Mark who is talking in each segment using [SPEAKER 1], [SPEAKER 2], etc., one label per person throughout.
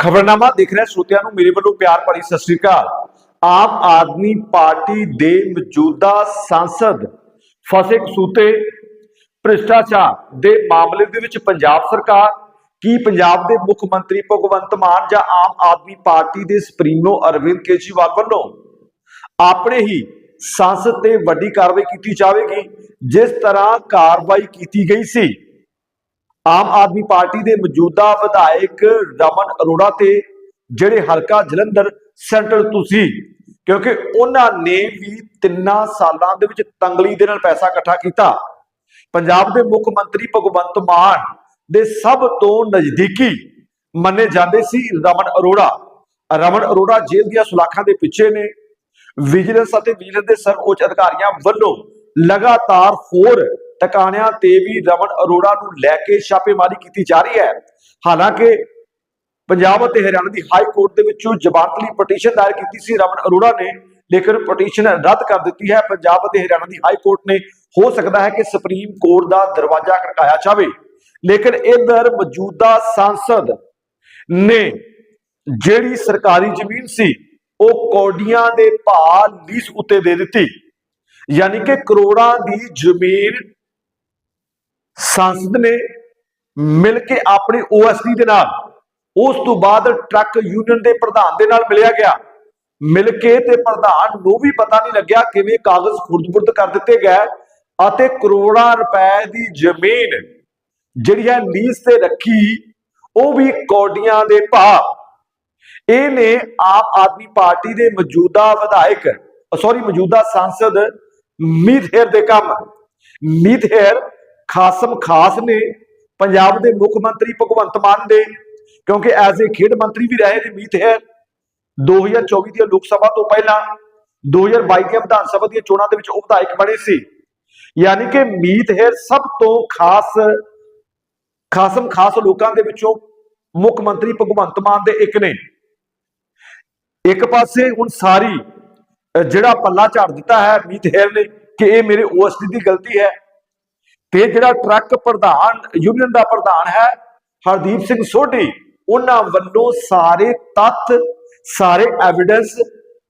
[SPEAKER 1] ਖਬਰਨਾਮਾ ਦੇਖ ਰਹੇ ਸਰੋਤਿਆਂ ਨੂੰ ਮੇਰੇ ਵੱਲੋਂ ਪਿਆਰ ਭਰੀ ਸਤਿ ਸ੍ਰੀ ਅਕਾਲ। ਆਮ ਆਦਮੀ ਪਾਰਟੀ ਦੇ ਮੌਜੂਦਾ ਸੰਸਦ ਫਸੇ ਕਸੂਤੇ ਭ੍ਰਿਸ਼ਟਾਚਾਰ ਦੇ ਮਾਮਲੇ ਦੇ ਵਿੱਚ ਪੰਜਾਬ ਸਰਕਾਰ ਕੀ ਪੰਜਾਬ ਦੇ ਮੁੱਖ ਮੰਤਰੀ ਭਗਵੰਤ ਮਾਨ ਜਾਂ ਆਮ ਆਦਮੀ ਪਾਰਟੀ ਦੇ ਸੁਪਰੀਮੋ ਅਰਵਿੰਦ ਕੇਜਰੀਵਾਲ ਵੱਲੋਂ ਆਪਣੇ ਹੀ ਸੰਸਦ ਤੇ ਵੱਡੀ ਕਾਰਵਾਈ ਕੀਤੀ ਜਾਵੇਗੀ, ਜਿਸ ਤਰ੍ਹਾਂ ਕਾਰਵਾਈ ਕੀਤੀ ਗਈ ਸੀ। ਆਮ ਆਦਮੀ ਪਾਰਟੀ ਦੇ ਮੌਜੂਦਾ ਵਿਧਾਇਕ ਰਮਨ ਅਰੋੜਾ ਤੇ ਜਿਹੜੇ ਹਲਕਾ ਜਲੰਧਰ ਸੈਂਟਰਲ ਤੋਂ ਕਿਉਂਕਿ ਉਹਨਾਂ ਨੇ ਵੀ ਤਿੰਨਾਂ ਸਾਲਾਂ ਦੇ ਵਿੱਚ ਤੰਗਲੀ ਦੇ ਨਾਲ ਪੈਸਾ ਇਕੱਠਾ ਕੀਤਾ। ਪੰਜਾਬ ਦੇ ਮੁੱਖ ਮੰਤਰੀ ਭਗਵੰਤ ਮਾਨ ਦੇ ਸਭ ਤੋਂ ਨਜ਼ਦੀਕੀ ਮੰਨੇ ਜਾਂਦੇ ਸੀ ਰਮਨ ਅਰੋੜਾ। ਰਮਨ ਅਰੋੜਾ ਜੇਲ੍ਹ ਦੀਆਂ ਸੁਲਾਖਾਂ ਦੇ ਪਿੱਛੇ ਨੇ। ਵਿਜੀਲੈਂਸ ਅਤੇ ਵਿਜੀਲੈਂਸ ਦੇ ਸਰਵਉੱਚ ਅਧਿਕਾਰੀਆਂ ਵੱਲੋਂ ਲਗਾਤਾਰ ਹੋਰ ਟਿਕਾਣਿਆਂ ਤੇ ਵੀ ਰਮਨ ਅਰੋੜਾ ਨੂੰ ਲੈ ਕੇ ਛਾਪੇਮਾਰੀ ਕੀਤੀ ਜਾ ਰਹੀ ਹੈ। ਹਾਲਾਂਕਿ ਪੰਜਾਬ ਅਤੇ ਹਰਿਆਣਾ ਦੀ ਹਾਈ ਕੋਰਟ ਦੇ ਵਿੱਚੋਂ ਜ਼ਮਾਨਤ ਲਈ ਪਟੀਸ਼ਨ ਦਾਇਰ ਕੀਤੀ ਸੀ। ਰਮਨ ਅਰੋੜਾ ਨੇ ਲੇਕਿਨ ਪਟੀਸ਼ਨ ਰੱਦ ਕਰ ਦਿੱਤੀ ਹੈ। ਪੰਜਾਬ ਅਤੇ ਹਰਿਆਣਾ ਦੀ ਹਾਈ ਕੋਰਟ ਨੇ ਹੋ ਸਕਦਾ ਹੈ ਕਿ ਸੁਪਰੀਮ ਕੋਰਟ ਦਾ ਦਰਵਾਜ਼ਾ ਖੜਕਾਇਆ ਜਾਵੇ। ਲੇਕਿਨ ਇਧਰ ਮੌਜੂਦਾ ਸੰਸਦ ਨੇ ਜਿਹੜੀ ਸਰਕਾਰੀ ਜ਼ਮੀਨ ਸੀ, ਉਹ ਕੌਡੀਆਂ ਦੇ ਭਾਅ ਲੀਸ ਉੱਤੇ ਦੇ ਦਿੱਤੀ। ਯਾਨੀ ਕਿ ਕਰੋੜਾਂ ਦੀ ਜ਼ਮੀਨ ਸੰਸਦ ਨੇ ਮਿਲ ਕੇ ਆਪਣੀ ਓਐਸਡੀ ਦੇ ਨਾਲ, ਉਸ ਤੋਂ ਬਾਅਦ ਟਰੱਕ ਯੂਨੀਅਨ ਦੇ ਪ੍ਰਧਾਨ ਦੇ ਨਾਲ ਮਿਲਿਆ ਗਿਆ। ਮਿਲ ਕੇ ਤੇ ਪ੍ਰਧਾਨ ਨੂੰ ਵੀ ਪਤਾ ਨਹੀਂ ਲੱਗਿਆ ਕਿਵੇਂ ਕਾਗਜ਼ ਖੁਰਦ-ਬੁਰਦ ਕਰ ਦਿੱਤੇ ਗਏ ਅਤੇ ਕਰੋੜਾਂ ਰੁਪਏ ਦੀ ਜ਼ਮੀਨ ਜਿਹੜੀ ਹੈ ਲੀਜ਼ ਤੇ ਰੱਖੀ, ਉਹ ਵੀ ਕੌਡੀਆਂ ਦੇ ਭਾਅ। ਇਹ ਨੇ ਆਮ ਆਦਮੀ ਪਾਰਟੀ ਦੇ ਮੌਜੂਦਾ ਵਿਧਾਇਕ ਸੌਰੀ ਮੌਜੂਦਾ ਸੰਸਦ ਮੀਤ ਹੇਰ ਦੇ ਕੰਮ। ਮੀਤ ਹੇਰ ਖਾਸਮ ਖਾਸ ਨੇ, ਪੰਜਾਬ ਦੇ ਮੁੱਖ ਮੰਤਰੀ ਭਗਵੰਤ ਮਾਨ ਦੇ, ਕਿਉਂਕਿ ਐਜ਼ ਏ ਖੇਡ ਮੰਤਰੀ ਵੀ ਰਹੇ ਨੇ, ਮੀਤ ਹੇਰ 2024 ਦੀਆਂ ਲੋਕ ਸਭਾ ਤੋਂ ਪਹਿਲਾਂ 2022 ਦੀਆਂ ਵਿਧਾਨ ਸਭਾ ਦੀਆਂ ਚੋਣਾਂ ਦੇ ਵਿੱਚ ਉਹ ਵਿਧਾਇਕ ਬਣੇ ਸੀ। ਯਾਨੀ ਕਿ ਮੀਤ ਹੇਰ ਸਭ ਤੋਂ ਖਾਸ, ਖਾਸਮ ਖਾਸ ਲੋਕਾਂ ਦੇ ਵਿੱਚੋਂ ਮੁੱਖ ਮੰਤਰੀ ਭਗਵੰਤ ਮਾਨ ਦੇ ਇੱਕ ਨੇ। ਇੱਕ ਪਾਸੇ ਹੁਣ ਸਾਰੀ ਜਿਹੜਾ ਪੱਲਾ ਝਾੜ ਦਿੱਤਾ ਹੈ ਮੀਤ ਹੈਰ ਨੇ ਕਿ ਇਹ ਮੇਰੇ ਓਐਸਡੀ ਦੀ ਗਲਤੀ ਹੈ। ਤੇ ਜਿਹੜਾ ਟਰੱਕ ਪ੍ਰਧਾਨ ਯੂਨੀਅਨ ਦਾ ਪ੍ਰਧਾਨ ਹੈ, ਹਰਦੀਪ ਸਿੰਘ ਸੋਢੀ, ਉਹਨਾਂ ਵੱਲੋਂ ਸਾਰੇ ਤੱਥ, ਸਾਰੇ ਐਵੀਡੈਂਸ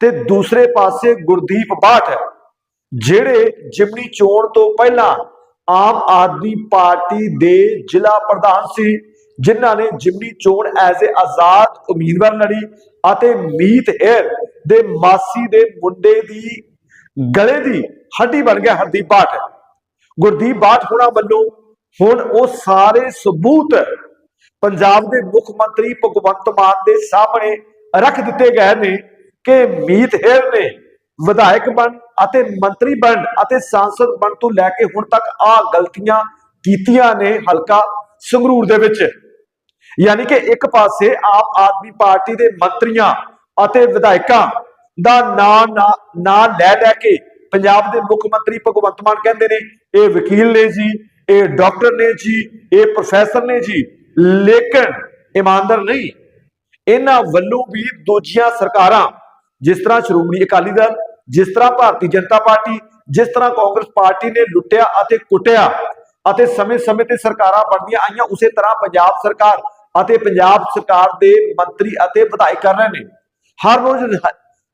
[SPEAKER 1] ਤੇ ਦੂਸਰੇ ਪਾਸੇ ਗੁਰਦੀਪ ਬਾਠ ਜਿਹੜੇ ਜਿਮਨੀ ਚੋਣ ਤੋਂ ਪਹਿਲਾਂ ਆਮ ਆਦਮੀ ਪਾਰਟੀ ਦੇ ਜ਼ਿਲ੍ਹਾ ਪ੍ਰਧਾਨ ਸੀ, ਜਿਨ੍ਹਾਂ ਨੇ ਜਿਮਨੀ ਚੋਣ ਐਜ਼ ਏ ਆਜ਼ਾਦ ਉਮੀਦਵਾਰ ਲੜੀ ਅਤੇ ਮੀਤ ਹੇਰ ਦੇ ਮਾਸੀ ਦੇ ਮੁੰਡੇ ਦੀ ਗਲੇ ਦੀ ਹੱਡੀ ਬਣ ਗਿਆ ਹਰਦੀਪ ਬਾਠ। ਗੁਰਦੀਪ ਬਾਠ ਹੋਣਾ ਵੱਲੋਂ ਹੁਣ ਉਹ ਸਾਰੇ ਸਬੂਤ ਪੰਜਾਬ ਦੇ ਮੁੱਖ ਮੰਤਰੀ ਭਗਵੰਤ ਮਾਨ ਦੇ ਸਾਹਮਣੇ ਰੱਖ ਦਿੱਤੇ ਗਏ ਨੇ ਕਿ ਮੀਤ ਹੇਰ ਨੇ ਵਿਧਾਇਕ ਬਣ ਅਤੇ ਮੰਤਰੀ ਬਣ ਅਤੇ ਸੰਸਦ ਬਣ ਤੋਂ ਲੈ ਕੇ ਹੁਣ ਤੱਕ ਆ ਗਲਤੀਆਂ ਕੀਤੀਆਂ ਨੇ ਹਲਕਾ ਸੰਗਰੂਰ ਦੇ ਵਿੱਚ। ਯਾਨੀ ਕਿ ਇੱਕ ਪਾਸੇ ਆਮ ਆਦਮੀ ਪਾਰਟੀ ਦੇ ਮੰਤਰੀਆਂ ਅਤੇ ਵਿਧਾਇਕਾਂ ਦਾ ਨਾਂ ਨਾ- ਨਾਂ ਲੈ ਲੈ ਕੇ ਪੰਜਾਬ ਦੇ ਮੁੱਖ ਮੰਤਰੀ ਭਗਵੰਤ ਮਾਨ ਕਹਿੰਦੇ ਨੇ ਇਹ ਵਕੀਲ ਨੇ ਜੀ, ਇਹ ਡਾਕਟਰ ਨੇ ਜੀ, ਇਹ ਪ੍ਰੋਫੈਸਰ ਨੇ ਜੀ, ਲੇਕਿਨ ਇਮਾਨਦਾਰ ਨਹੀਂ। ਇਹਨਾਂ ਵੱਲੋਂ ਵੀ ਦੂਜੀਆਂ ਸਰਕਾਰਾਂ, ਜਿਸ ਤਰ੍ਹਾਂ ਸ਼੍ਰੋਮਣੀ ਅਕਾਲੀ ਦਲ, ਜਿਸ ਤਰ੍ਹਾਂ ਭਾਰਤੀ ਜਨਤਾ ਪਾਰਟੀ, ਜਿਸ ਤਰ੍ਹਾਂ ਕਾਂਗਰਸ ਪਾਰਟੀ ਨੇ ਲੁੱਟਿਆ ਅਤੇ ਕੁੱਟਿਆ, ਅਤੇ ਸਮੇਂ-ਸਮੇਂ ਤੇ ਸਰਕਾਰਾਂ ਬਣਦੀਆਂ ਆਈਆਂ, ਉਸੇ ਤਰ੍ਹਾਂ ਪੰਜਾਬ ਸਰਕਾਰ ਅਤੇ ਪੰਜਾਬ ਸਰਕਾਰ ਦੇ ਮੰਤਰੀ ਅਤੇ ਵਿਧਾਇਕ ਕਰ ਰਹੇ ਨੇ। ਹਰ ਰੋਜ਼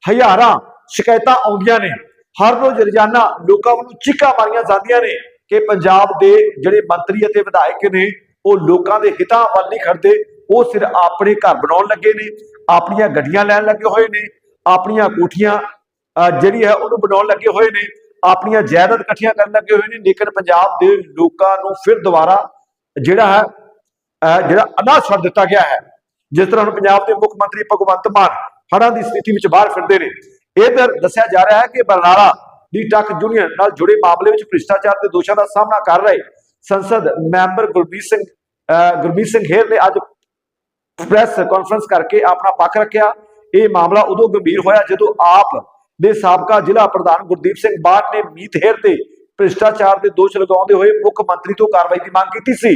[SPEAKER 1] ਹਜ਼ਾਰਾਂ ਸ਼ਿਕਾਇਤਾਂ ਆਉਂਦੀਆਂ ਨੇ। ਹਰ ਰੋਜ਼ ਰੋਜ਼ਾਨਾ ਲੋਕਾਂ ਵੱਲੋਂ ਚੀਕਾਂ ਮਾਰੀਆਂ ਜਾਂਦੀਆਂ ਨੇ ਕਿ ਪੰਜਾਬ ਦੇ ਜਿਹੜੇ ਮੰਤਰੀ ਅਤੇ ਵਿਧਾਇਕ ਨੇ, ਉਹ ਲੋਕਾਂ ਦੇ ਹਿੱਤਾਂ ਵੱਲ ਨਹੀਂ ਖੜਦੇ, ਉਹ ਸਿਰ ਆਪਣੇ ਘਰ ਬਣਾਉਣ ਲੱਗੇ ਨੇ, ਆਪਣੀਆਂ ਗੱਡੀਆਂ ਲੈਣ ਲੱਗੇ ਹੋਏ ਨੇ, ਆਪਣੀਆਂ ਕੋਠੀਆਂ ਜਿਹੜੀ ਹੈ ਉਹਨੂੰ ਬਣਾਉਣ ਲੱਗੇ ਹੋਏ ਨੇ, ਆਪਣੀਆਂ ਜਾਇਦਾਦ ਇਕੱਠੀਆਂ ਕਰਨ ਲੱਗੇ ਹੋਏ ਨੇ, ਲੇਕਿਨ ਪੰਜਾਬ ਦੇ ਲੋਕਾਂ ਨੂੰ ਫਿਰ ਦੁਬਾਰਾ ਜਿਹੜਾ ਹੈ ਅਹ ਜਿਹੜਾ ਅਨਾਜ ਛੱਡ ਦਿੱਤਾ ਗਿਆ ਹੈ, ਜਿਸ ਤਰ੍ਹਾਂ ਹੁਣ ਪੰਜਾਬ ਦੇ ਮੁੱਖ ਮੰਤਰੀ ਭਗਵੰਤ ਮਾਨ ਹੜ੍ਹਾਂ ਦੀ ਸਥਿਤੀ ਵਿੱਚ ਬਾਹਰ ਫਿਰਦੇ ਨੇ। ਇਧਰ ਦੱਸਿਆ ਜਾ ਰਿਹਾ ਹੈ ਕਿ ਬਰਨਾਲਾ ਦੀ ਟੱਕ ਯੂਨੀਅਨ ਨਾਲ ਜੁੜੇ ਮਾਮਲੇ ਵਿੱਚ ਭ੍ਰਿਸ਼ਟਾਚਾਰ ਦੇ ਦੋਸ਼ਾਂ ਦਾ ਸਾਹਮਣਾ ਕਰ ਰਹੇ ਸੰਸਦ ਮੈਂਬਰ ਗੁਰਬੀਰ ਸਿੰਘ ਗੁਰਬੀਰ ਸਿੰਘ ਹੇਰ ਨੇ ਅੱਜ ਪ੍ਰੈਸ ਕਾਨਫਰੰਸ ਕਰਕੇ ਆਪਣਾ ਪੱਖ ਰੱਖਿਆ। ਇਹ ਮਾਮਲਾ ਉਦੋਂ ਗੰਭੀਰ ਹੋਇਆ ਜਦੋਂ ਆਪ ਦੇ ਸਾਬਕਾ ਜ਼ਿਲ੍ਹਾ ਪ੍ਰਧਾਨ ਗੁਰਦੀਪ ਸਿੰਘ ਬਾਠ ਨੇ ਮੀਤ ਹੇਰ ਤੇ ਭ੍ਰਿਸ਼ਟਾਚਾਰ ਦੇ ਦੋਸ਼ ਲਗਾਉਂਦੇ ਹੋਏ ਮੁੱਖ ਮੰਤਰੀ ਤੋਂ ਕਾਰਵਾਈ ਦੀ ਮੰਗ ਕੀਤੀ ਸੀ।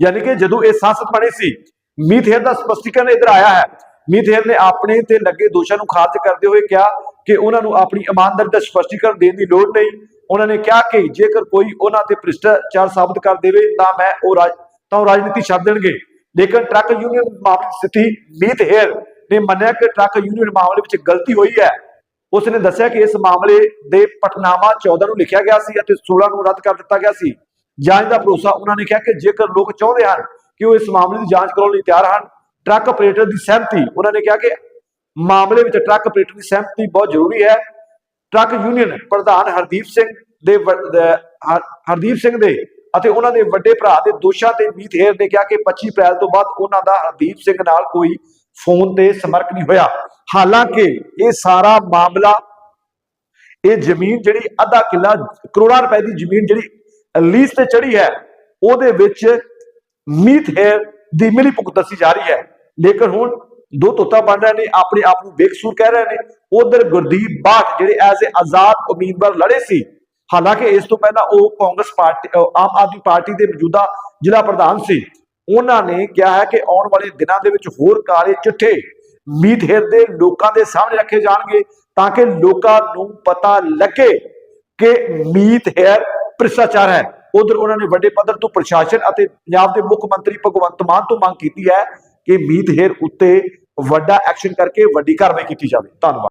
[SPEAKER 1] ਯਾਨੀ ਕਿ ਜਦੋਂ ਇਹ ਸੰਸਦ ਬਣੇ ਸੀ, ਮੀਤ ਹੇਰ ਦਾ ਸਪਸ਼ਟੀਕਰਨ ਇਧਰ ਆਇਆ ਹੈ। ਮੀਤ ਹੇਰ ਨੇ ਆਪਣੇ ਤੇ ਲੱਗੇ ਦੋਸ਼ਾਂ ਨੂੰ ਖਾਰਜ ਕਰਦੇ ਹੋਏ ਕਿਹਾ ਕਿ ਉਹਨਾਂ ਨੂੰ ਆਪਣੀ ਇਮਾਨਦਾਰੀ ਦਾ ਸਪਸ਼ਟੀਕਰਨ ਦੇਣ ਦੀ ਲੋੜ ਨਹੀਂ। ਉਹਨਾਂ ਨੇ ਕਿਹਾ ਕਿ ਜੇਕਰ ਕੋਈ ਉਹਨਾਂ ਤੇ ਭ੍ਰਿਸ਼ਟਾਚਾਰ ਸਾਬਤ ਕਰ ਦੇਵੇ, ਤਾਂ ਮੈਂ ਉਹ ਰਾਜ ਤਾਂ ਰਾਜਨੀਤੀ ਛੱਡ ਦੇਣਗੇ। ਲੇਕਿਨ ਟਰੱਕ ਯੂਨੀਅਨ ਮਾਮਲੇ ਦੀ ਸਥਿਤੀ ਮੀਤ ਹੇਰ ਨੇ ਮੰਨਿਆ ਕਿ ਟਰੱਕ ਯੂਨੀਅਨ ਮਾਮਲੇ ਵਿੱਚ ਗਲਤੀ ਹੋਈ ਹੈ। ਉਸ ਨੇ ਦੱਸਿਆ ਕਿ ਇਸ ਮਾਮਲੇ ਦੇ ਪਟਨਾਮਾ 14 ਨੂੰ ਲਿਖਿਆ ਗਿਆ ਸੀ ਅਤੇ 16 ਨੂੰ ਰੱਦ ਕਰ ਦਿੱਤਾ ਗਿਆ ਸੀ। ਜਾਂਚ ਦਾ ਭਰੋਸਾ ਉਹਨਾਂ ਨੇ ਕਿਹਾ ਕਿ ਜੇਕਰ ਲੋਕ ਚਾਹੁੰਦੇ ਹਨ ਕਿ ਉਹ ਇਸ ਮਾਮਲੇ ਦੀ ਜਾਂਚ ਕਰਾਉਣ ਲਈ ਤਿਆਰ ਹਨ, ਟਰੱਕ ਆਪਰੇਟਰ ਦੀ ਸਹਿਮਤੀ। ਉਹਨਾਂ ਨੇ ਕਿਹਾ ਕਿ ਮਾਮਲੇ ਵਿੱਚ ਟਰੱਕ ਆਪਰੇਟਰ ਦੀ ਸਹਿਮਤੀ ਬਹੁਤ ਜ਼ਰੂਰੀ ਹੈ। ਟਰੱਕ ਯੂਨੀਅਨ ਪ੍ਰਧਾਨ ਹਰਦੀਪ ਸਿੰਘ ਦੇ ਵ- ਹਰਦੀਪ ਸਿੰਘ ਦੇ ਅਤੇ ਉਹਨਾਂ ਦੇ ਵੱਡੇ ਭਰਾ ਦੇ ਦੋਸ਼ਾਂ ਤੇ ਮੀਤ ਹੇਰ ਨੇ ਕਿਹਾ ਕਿ 25 ਅਪ੍ਰੈਲ ਤੋਂ ਬਾਅਦ ਉਹਨਾਂ ਦਾ ਹਰਦੀਪ ਸਿੰਘ ਨਾਲ ਕੋਈ ਫੋਨ ਤੇ ਸੰਪਰਕ ਨਹੀਂ ਹੋਇਆ। ਹਾਲਾਂਕਿ ਇਹ ਸਾਰਾ ਮਾਮਲਾ, ਇਹ ਜ਼ਮੀਨ ਜਿਹੜੀ ਅੱਧਾ ਕਿੱਲਾ, ਕਰੋੜਾਂ ਰੁਪਏ ਦੀ ਜ਼ਮੀਨ ਜਿਹੜੀ ਲੀਜ਼ ਤੇ ਚੜੀ ਹੈ, ਉਹਦੇ ਵਿੱਚ ਮੀਤ ਹੇਰ ਦੀ ਮਿਲੀ ਭੁਗਤ ਦੱਸੀ ਜਾ ਰਹੀ ਹੈ। ਲੇਕਿਨ ਹੁਣ ਦੋ ਤੋਤਾ ਬਣ ਰਹੇ ਨੇ, ਆਪਣੇ ਆਪ ਨੂੰ ਬੇਕਸੂਰ ਕਹਿ ਰਹੇ ਨੇ। ਉਧਰ ਗੁਰਦੀਪ ਬਾਠ ਜਿਹੜੇ ਐਜ਼ ਅ ਆਜ਼ਾਦ ਉਮੀਦਵਾਰ ਲੜੇ ਸੀ, ਹਾਲਾਂਕਿ ਇਸ ਤੋਂ ਪਹਿਲਾਂ ਉਹ ਕਾਂਗਰਸ ਪਾਰਟੀ ਆਮ ਆਦਮੀ ਪਾਰਟੀ ਦੇ ਮੌਜੂਦਾ ਜ਼ਿਲ੍ਹਾ ਪ੍ਰਧਾਨ ਸੀ। ਉਹਨਾਂ ਨੇ ਕਿਹਾ ਹੈ ਕਿ ਆਉਣ ਵਾਲੇ ਦਿਨਾਂ ਦੇ ਵਿੱਚ ਹੋਰ ਕਾਲੇ ਚਿੱਠੇ ਮੀਤ ਹੇਰ ਦੇ ਲੋਕਾਂ ਦੇ ਸਾਹਮਣੇ ਰੱਖੇ ਜਾਣਗੇ, ਤਾਂ ਕਿ ਲੋਕਾਂ ਨੂੰ ਪਤਾ ਲੱਗੇ ਕਿ ਮੀਤ ਹੇਰ ਭ੍ਰਿਸ਼ਟਾਚਾਰ ਹੈ। ਉਧਰ ਉਹਨਾਂ ਨੇ ਵੱਡੇ ਪੱਧਰ ਤੋਂ ਪ੍ਰਸ਼ਾਸਨ ਅਤੇ ਪੰਜਾਬ ਦੇ ਮੁੱਖ ਮੰਤਰੀ ਭਗਵੰਤ ਮਾਨ ਤੋਂ ਮੰਗ ਕੀਤੀ ਹੈ ਕਿ ਮੀਤ ਹੇਰ ਉੱਤੇ ਵੱਡਾ ਐਕਸ਼ਨ ਕਰਕੇ ਵੱਡੀ ਕਾਰਵਾਈ ਕੀਤੀ ਜਾਵੇ। ਧੰਨਵਾਦ।